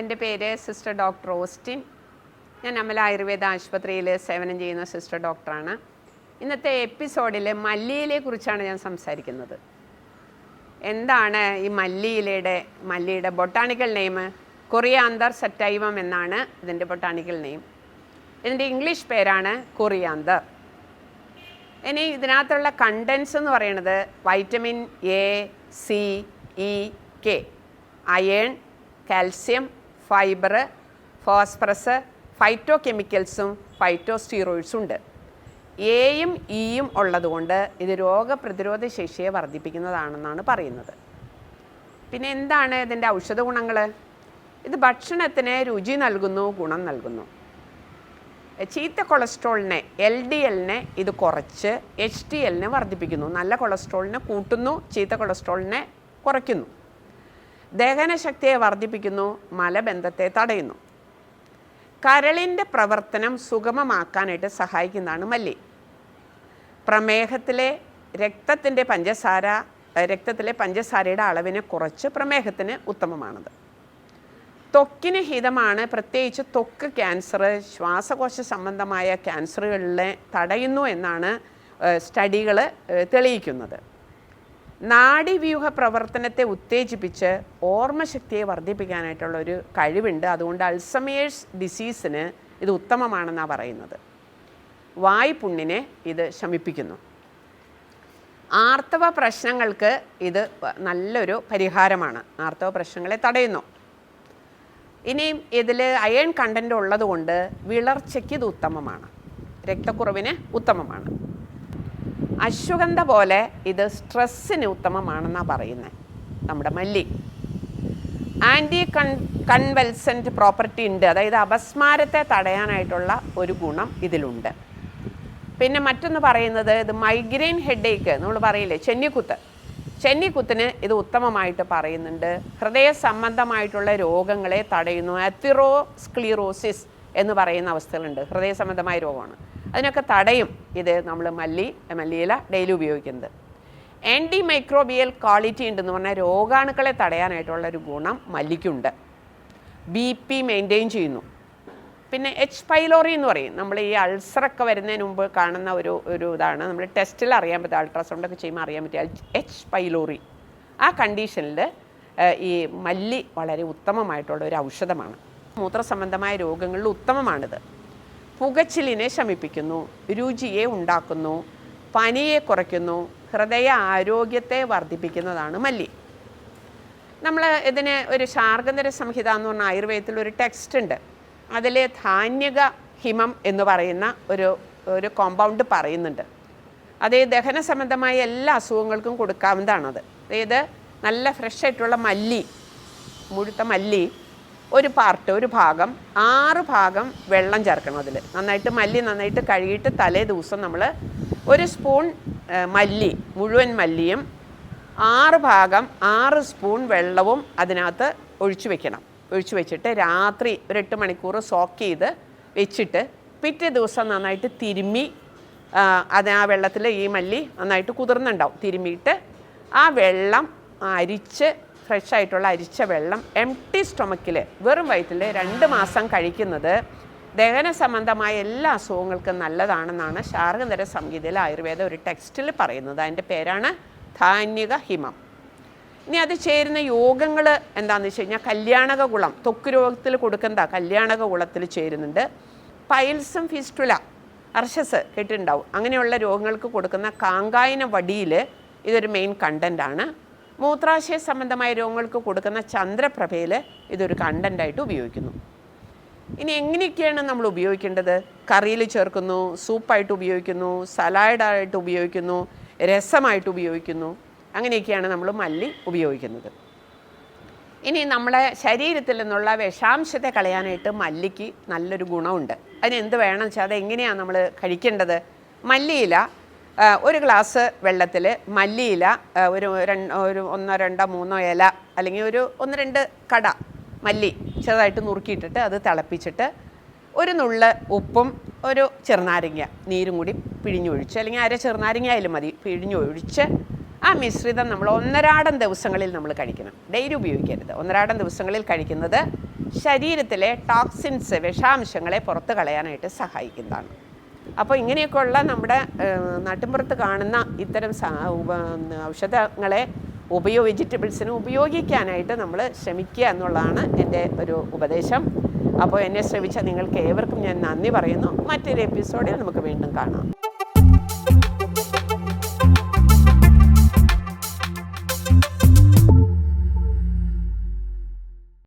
എന്റെ പേര് sister doctor Austin. ഞാൻ അമല ആയുർവേദ ആശുപത്രിയിൽ സേവനം ചെയ്യുന്ന സിസ്റ്റർ ഡോക്ടറാണ്. ഇന്നത്തെ എപ്പിസോഡിൽ മല്ലിയിലെ കുറിച്ചാണ് ഞാൻ സംസാരിക്കുന്നത്. എന്താണ് ഈ മല്ലിയിലയുടെ മല്ലിയുടെ ബൊട്ടാണിക്കൽ നെയിം? കൊറിയാന്തർ സറ്റൈവം എന്നാണ് ഇതിന്റെ ബൊട്ടാണിക്കൽ നെയിം. ഇതിന്റെ ഇംഗ്ലീഷ് പേരാണ് കൊറിയാന്തർ. ഇനി ഇതിനകത്തുള്ള കണ്ടൻസ് എന്ന് പറയുന്നത് vitamin A C E K. Iron calcium fibre phosphorus phyto കെമിക്കൽസും phyto സ്റ്റീറോയിഡ്സും ഉണ്ട് എയും ഇയും ഉള്ളതുകൊണ്ട് ഇത് രോഗപ്രതിരോധ ശേഷിയെ വർദ്ധിപ്പിക്കുന്നതാണെന്നാണ് പറയുന്നത്. പിന്നെ എന്താണ് ഇതിന്റെ ഔഷധ ഗുണങ്ങൾ ഇത് ഭക്ഷണത്തിന് രുചി നൽകുന്നു ഗുണം നൽകുന്നു. ചീത്ത കൊളസ്ട്രോളിനെ എൽ ഡി എല്ലിനെ ഇത് കുറച്ച് എച്ച് ഡി എല്ലിനെ വർദ്ധിപ്പിക്കുന്നു. നല്ല കൊളസ്ട്രോളിനെ കൂട്ടുന്നു ചീത്ത കൊളസ്ട്രോളിനെ കുറയ്ക്കുന്നു. ദഹനശക്തിയെ വർദ്ധിപ്പിക്കുന്നു മലബന്ധത്തെ തടയുന്നു. കരളിന്റെ പ്രവർത്തനം സുഗമമാക്കാനായിട്ട് സഹായിക്കുന്നതാണ് മല്ലി. പ്രമേഹത്തിലെ രക്തത്തിന്റെ പഞ്ചസാര രക്തത്തിലെ പഞ്ചസാരയുടെ അളവിനെ കുറച്ച് പ്രമേഹത്തിന് ഉത്തമമാണത്. ത്വക്കിന് ഹിതമാണ് പ്രത്യേകിച്ച് ത്വക്ക് ക്യാൻസർ ശ്വാസകോശ സംബന്ധമായ ക്യാൻസറുകളിലെ തടയുന്നു എന്നാണ് സ്റ്റഡികൾ തെളിയിക്കുന്നത്. നാഡീവ്യൂഹ പ്രവർത്തനത്തെ ഉത്തേജിപ്പിച്ച് ഓർമ്മശക്തിയെ വർദ്ധിപ്പിക്കാനായിട്ടുള്ള ഒരു കഴിവുണ്ട്. അതുകൊണ്ട് അൾസമേഴ്സ് ഡിസീസിന് ഇത് ഉത്തമമാണെന്നാണ് പറയുന്നത്. വായ്പുണ്ണിനെ ഇത് ശമിപ്പിക്കുന്നു. ആർത്തവ പ്രശ്നങ്ങൾക്ക് ഇത് നല്ലൊരു പരിഹാരമാണ്. ആർത്തവ പ്രശ്നങ്ങളെ തടയുന്നു. ഇനിയും ഇതിൽ അയൺ കണ്ടന്റ് ഉള്ളതുകൊണ്ട് വിളർച്ചയ്ക്ക് ഇത് ഉത്തമമാണ്. രക്തക്കുറവിന് ഉത്തമമാണ്. അശ്വഗന്ധ പോലെ ഇത് സ്ട്രെസ്സിന് ഉത്തമമാണെന്നാണ് പറയുന്നത് നമ്മുടെ മല്ലി. ആന്റി കൺ കൺവെൽസന്റ് പ്രോപ്പർട്ടി ഉണ്ട്. അതായത് അപസ്മാരത്തെ തടയാനായിട്ടുള്ള ഒരു ഗുണം ഇതിലുണ്ട്. പിന്നെ മറ്റൊന്ന് പറയുന്നത് ഇത് മൈഗ്രെയിൻ ഹെഡേക്ക് നമ്മൾ പറയില്ലേ ചെന്നിക്കുത്ത്. ചെന്നിക്കുത്തിന് ഇത് ഉത്തമമായിട്ട് പറയുന്നുണ്ട്. ഹൃദയ സംബന്ധമായിട്ടുള്ള രോഗങ്ങളെ തടയുന്നു. അത്തിറോസ്ക്ലീറോസിസ് എന്ന് പറയുന്ന അവസ്ഥകളുണ്ട്. ഹൃദയ സംബന്ധമായ രോഗമാണ്. അതിനൊക്കെ തടയും ഇത് നമ്മൾ മല്ലി മല്ലിയില ഡെയിലി ഉപയോഗിക്കുന്നത്. ആന്റി മൈക്രോബിയൽ ക്വാളിറ്റി ഉണ്ടെന്ന് പറഞ്ഞാൽ രോഗാണുക്കളെ തടയാനായിട്ടുള്ള ഒരു ഗുണം മല്ലിക്കുണ്ട്. ബി പി മെയിന്റെയിൻ ചെയ്യുന്നു. പിന്നെ എച്ച് പൈലോറി എന്ന് പറയും. നമ്മൾ ഈ അൾസറൊക്കെ വരുന്നതിന് മുമ്പ് കാണുന്ന ഒരു ഒരു ഇതാണ്. നമ്മൾ ടെസ്റ്റിൽ അറിയാൻ പറ്റും. അൾട്രാസൗണ്ടൊക്കെ ചെയ്യുമ്പോൾ അറിയാൻ പറ്റും. എച്ച് പൈലോറി ആ കണ്ടീഷനിൽ ഈ മല്ലി വളരെ ഉത്തമമായിട്ടുള്ള ഒരു ഔഷധമാണ്. മൂത്രസംബന്ധമായ രോഗങ്ങളിൽ ഉത്തമമാണിത്. പുകച്ചിലിനെ ശമിപ്പിക്കുന്നു രുചിയെ ഉണ്ടാക്കുന്നു പനിയെ കുറയ്ക്കുന്നു ഹൃദയ ആരോഗ്യത്തെ വർദ്ധിപ്പിക്കുന്നതാണ് മല്ലി. നമ്മൾ ഇതിന് ഒരു ശാർഗന്ധര സംഹിത എന്ന് പറഞ്ഞ ആയുർവേദത്തിൽ ഒരു ടെക്സ്റ്റ് ഉണ്ട്. അതിൽ ധാന്യക ഹിമം എന്ന് പറയുന്ന ഒരു ഒരു കോമ്പൗണ്ട് പറയുന്നുണ്ട്. അത് ദഹന സംബന്ധമായ എല്ലാ അസുഖങ്ങൾക്കും കൊടുക്കാവുന്നതാണത്. അതായത് നല്ല ഫ്രഷ് ആയിട്ടുള്ള മല്ലി മുഴുത്ത മല്ലി ഒരു പാർട്ട് ഒരു ഭാഗം ആറ് ഭാഗം വെള്ളം ചേർക്കണം അതിൽ നന്നായിട്ട് മല്ലി നന്നായിട്ട് കഴുകിയിട്ട് തലേ ദിവസം നമ്മൾ ഒരു സ്പൂൺ മല്ലി മുഴുവൻ മല്ലിയും ആറ് ഭാഗം ആറ് സ്പൂൺ വെള്ളവും അതിനകത്ത് ഒഴിച്ചു വെക്കണം. ഒഴിച്ചു വെച്ചിട്ട് രാത്രി ഒരു എട്ട് മണിക്കൂർ സോക്ക് ചെയ്ത് വെച്ചിട്ട് പിറ്റേ ദിവസം നന്നായിട്ട് തിരുമ്മി അത് ആ വെള്ളത്തിൽ ഈ മല്ലി നന്നായിട്ട് കുതിർന്നുണ്ടാവും. തിരുമ്മിയിട്ട് ആ വെള്ളം അരിച്ച് ഫ്രഷ് ആയിട്ടുള്ള അരിച്ച വെള്ളം എം ടി സ്റ്റൊമക്കിൽ വെറും വയറ്റിൽ രണ്ട് മാസം കഴിക്കുന്നത് ദഹന സംബന്ധമായ എല്ലാ അസുഖങ്ങൾക്കും നല്ലതാണെന്നാണ് ശാർഗന്ധര സംഗീതയിൽ ആയുർവേദ ഒരു ടെക്സ്റ്റിൽ പറയുന്നത്. അതിന്റെ പേരാണ് ധാന്യക ഹിമം. ഇനി അത് ചേരുന്ന യോഗങ്ങൾ എന്താണെന്ന് വെച്ച് കഴിഞ്ഞാൽ കല്യാണക കുളം ത്വക്ക് രോഗത്തിൽ കൊടുക്കുന്ന കല്യാണക കുളത്തിൽ ചേരുന്നുണ്ട്. പൈൽസും ഫിസ്റ്റുല അർഷസ് കേട്ടിട്ടുണ്ടാവും. അങ്ങനെയുള്ള രോഗങ്ങൾക്ക് കൊടുക്കുന്ന കാങ്കായന വടിയിൽ ഇതൊരു മെയിൻ കണ്ടന്റാണ് മൂത്രാശയ സംബന്ധമായ രോഗങ്ങൾക്ക് കൊടുക്കുന്ന ചന്ദ്രപ്രഭയിൽ ഇതൊരു കണ്ടന്റായിട്ട് ഉപയോഗിക്കുന്നു. ഇനി എങ്ങനെയൊക്കെയാണ് നമ്മൾ ഉപയോഗിക്കേണ്ടത്? കറിയിൽ ചേർക്കുന്നു സൂപ്പായിട്ട് ഉപയോഗിക്കുന്നു സലാഡായിട്ട് ഉപയോഗിക്കുന്നു രസമായിട്ട് ഉപയോഗിക്കുന്നു അങ്ങനെയൊക്കെയാണ് നമ്മൾ മല്ലി ഉപയോഗിക്കുന്നത്. ഇനി നമ്മുടെ ശരീരത്തിൽ നിന്നുള്ള വിഷാംശത്തെ കളയാനായിട്ട് മല്ലിക്ക് നല്ലൊരു ഗുണമുണ്ട്. അതിന് എന്ത് വേണം വെച്ചാൽ അത് എങ്ങനെയാണ് നമ്മൾ കഴിക്കേണ്ടത്? മല്ലിയില ഒരു ഗ്ലാസ് വെള്ളത്തിൽ മല്ലിയില ഒരു ഒരു ഒന്നോ രണ്ടോ മൂന്നോ ഇല അല്ലെങ്കിൽ ഒരു ഒന്ന് രണ്ട് കട മല്ലി ചെറുതായിട്ട് നുറുക്കിയിട്ടിട്ട് അത് തിളപ്പിച്ചിട്ട് ഒരു നുള്ള് ഉപ്പും ഒരു ചെറുനാരങ്ങ നീരും കൂടി പിഴിഞ്ഞൊഴിച്ച് അല്ലെങ്കിൽ അര ചെറുനാരങ്ങ ആയാലും മതി പിഴിഞ്ഞൊഴിച്ച് ആ മിശ്രിതം നമ്മൾ ഒന്നരാടം ദിവസങ്ങളിൽ നമ്മൾ കഴിക്കണം. ഡെയിലി ഉപയോഗിക്കരുത്. ഒന്നരാടം ദിവസങ്ങളിൽ കഴിക്കുന്നത് ശരീരത്തിലെ ടോക്സിൻസ് വിഷാംശങ്ങളെ പുറത്ത് കളയാനായിട്ട് സഹായിക്കുന്നതാണ്. അപ്പോൾ ഇങ്ങനെയൊക്കെയുള്ള നമ്മുടെ നാട്ടിൻപുറത്ത് കാണുന്ന ഇത്തരം ഔഷധങ്ങളെ ഉപയോ വെജിറ്റബിൾസിന് ഉപയോഗിക്കാനായിട്ട് നമ്മൾ ശ്രമിക്കുക എന്നുള്ളതാണ് എന്റെ ഒരു ഉപദേശം. അപ്പോൾ എന്നെ ശ്രമിച്ച നിങ്ങൾക്ക് ഏവർക്കും ഞാൻ നന്ദി പറയുന്നു. മറ്റൊരു എപ്പിസോഡിൽ നമുക്ക് വീണ്ടും കാണാം.